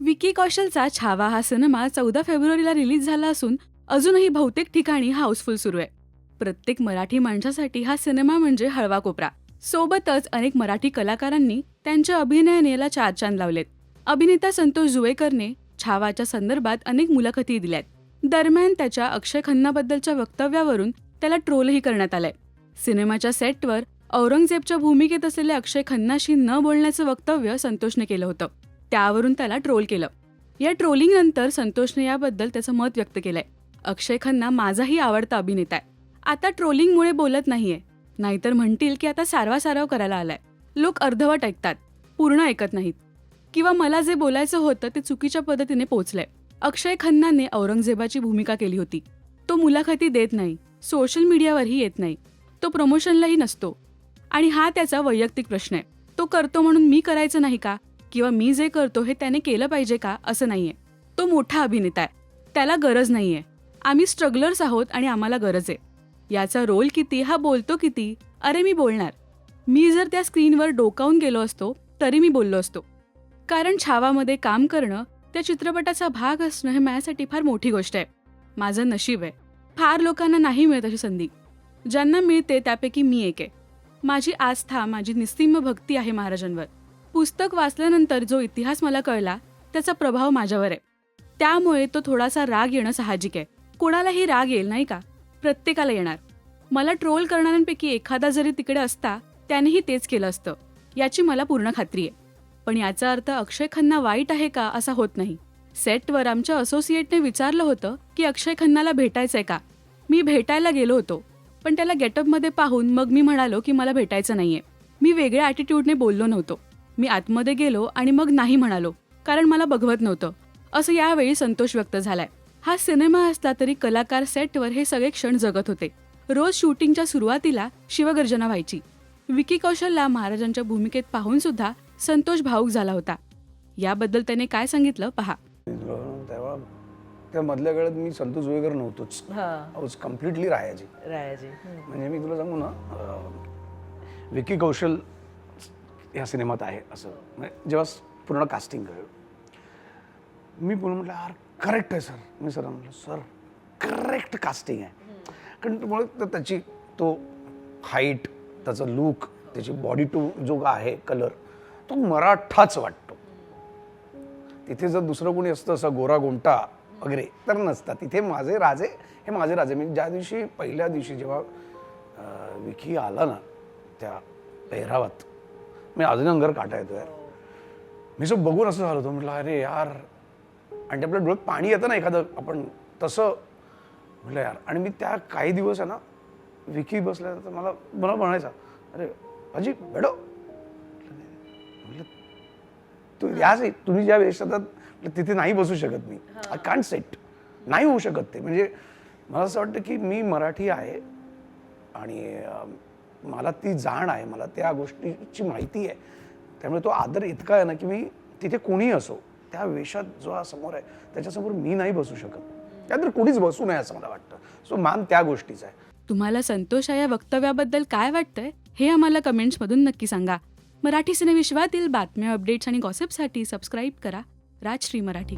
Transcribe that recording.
विकी कौशलचा छावा हा सिनेमा चौदा फेब्रुवारीला रिलीज झाला असून अजूनही बहुतेक ठिकाणी हाऊसफुल सुरू आहे. प्रत्येक मराठी माणसासाठी हा सिनेमा म्हणजे हळवा कोपरा. सोबतच अनेक मराठी कलाकारांनी त्यांच्या अभिनयाने याला चार चांद लावलेत. अभिनेता संतोष जुवेकरने छावाच्या संदर्भात अनेक मुलाखती दिल्यात. दरम्यान त्याच्या अक्षय खन्नाबद्दलच्या वक्तव्यावरून त्याला ट्रोलही करण्यात आलंय. सिनेमाच्या सेटवर औरंगजेबच्या भूमिकेत असलेल्या अक्षय खन्नाशी न बोलण्याचं वक्तव्य संतोषने केलं होतं. त्यावरून त्याला ट्रोल केलं. या ट्रोलिंग नंतर संतोषने याबद्दल त्याचं मत व्यक्त केलंय. अक्षय खन्ना माझाही आवडता अभिनेता आहे. आता ट्रोलिंगमुळे बोलत नाहीये. नाहीतर म्हणतील की आता सारवा सारव करायला आलाय. लोक अर्धवट ऐकतात. पूर्ण ऐकत नाहीत. किंवा मला जे बोलायचं होतं ते चुकीच्या पद्धतीने पोचलंय. अक्षय खन्नाने औरंगजेबाची भूमिका केली होती. तो मुलाखती देत नाही. सोशल मीडियावरही येत नाही. तो प्रमोशनलाही नसतो. आणि हा त्याचा वैयक्तिक प्रश्न आहे. तो करतो म्हणून मी करायचं नाही का? किंवा मी जे करतो हे त्याने केलं पाहिजे का असं नाहीये. तो मोठा अभिनेता आहे. त्याला गरज नाहीये. आम्ही स्ट्रगलर्स आहोत आणि आम्हाला गरज आहे. याचा रोल किती हा बोलतो किती अरे मी बोलणार. मी जर त्या स्क्रीनवर डोकावून गेलो असतो तरी मी बोललो असतो. कारण छावामध्ये काम करणं त्या चित्रपटाचा भाग असणं हे माझ्यासाठी फार मोठी गोष्ट आहे. माझं नशीब आहे. फार लोकांना नाही मिळत अशी संधी. ज्यांना मिळते त्यापैकी मी एक आहे. माझी आस्था माझी निस्तिम्य भक्ती आहे महाराजांवर. पुस्तक वाचल्यानंतर जो इतिहास मला कळला त्याचा प्रभाव माझ्यावर आहे. त्यामुळे तो थोडासा राग येणं साहजिक आहे. कोणालाही राग येईल नाही का? प्रत्येकाला येणार. मला ट्रोल करणाऱ्यांपैकी एखादा जरी तिकडे असता त्यानेही तेच केलं असतं. याची मला पूर्ण खात्री आहे. पण याचा अर्थ अक्षय खन्ना वाईट आहे का असा होत नाही. सेटवर आमच्या असोसिएटने विचारलं होतं की अक्षय खन्नाला भेटायचंय का? मी भेटायला गेलो होतो. पण त्याला गेटअपमध्ये पाहून मग मी म्हणालो की मला भेटायचं नाहीये. मी वेगळ्या ॲटिट्यूडने बोललो नव्हतो. मी आतमध्ये गेलो आणि मग नाही म्हणालो कारण मला बघवत नव्हतं. असं यावेळी संतोष व्यक्त झालाय. हा सिनेमा असला तरी कलाकार सेटवर हे सगळे क्षण जगत होते. रोज शूटिंगच्या सुरुवातीला शिवगर्जना व्हायची. विकी कौशलला महाराजांच्या भूमिकेत पाहून सुद्धा संतोष भाऊक झाला होता. याबद्दल त्याने काय सांगितलं पहा. तेव्हा त्या मधल्या काळात मी संतोष जुवेकर नव्हतोच. हा. Was completely Rayaji. रायाजी. हम्म. म्हणजे मी तुला सांगू ना विकी कौशल ह्या सिनेमात आहे असं. म्हणजे जेव्हा पूर्ण कास्टिंग कळलं मी पूर्ण म्हटलं आर करेक्ट आहे सर मी सर म्हटलं सर करेक्ट कास्टिंग आहे. कारण त्यामुळे त्याची तो हाईट त्याचा लुक त्याची बॉडी टू जो आहे कलर तो मराठाच वाटतो. तिथे जर दुसरं कोणी असतं असं गोरा गोंटा वगैरे तर नसतात तिथे माझे राजे हे माझे राजे. मी ज्या दिवशी पहिल्या दिवशी जेव्हा विकी आला ना त्या पेहरावात मी अजून अंगर काटा येतो यार मी असं बघून असं झालं होतं म्हटलं अरे यार. आणि आपल्या डोळ्यात पाणी येतं ना एखादं आपण तसं म्हटलं यार. आणि मी त्या काही दिवस आहे ना विकी बसल्यानंतर मला मला म्हणायचा अरे अजी बेडो म्हटलं तू या तुम्ही ज्या वेशात तिथे नाही बसू शकत मी. आय कांट सेट नाही होऊ शकत ते. म्हणजे मला असं वाटतं की मी मराठी आहे आणि मला ती जाण आहे मला त्या गोष्टीची माहिती आहे. त्यामुळे तो आदर इतका आहे ना की मी तिथे कोणी असो त्या वेशात जो हा समोर आहे त्याच्यासमोर मी नाही बसू शकत. त्यानंतर कोणीच बसू नये असं मला वाटतं. सो मान त्या गोष्टीचा आहे. तुम्हाला संतोष या वक्तव्याबद्दल काय वाटतंय? हे आम्हाला कमेंट्समधून नक्की सांगा. मराठी सिनेविश्वातील बातम्या अपडेट्स आणि गॉसिपसाठी सबस्क्राईब करा. राजश्री मराठी.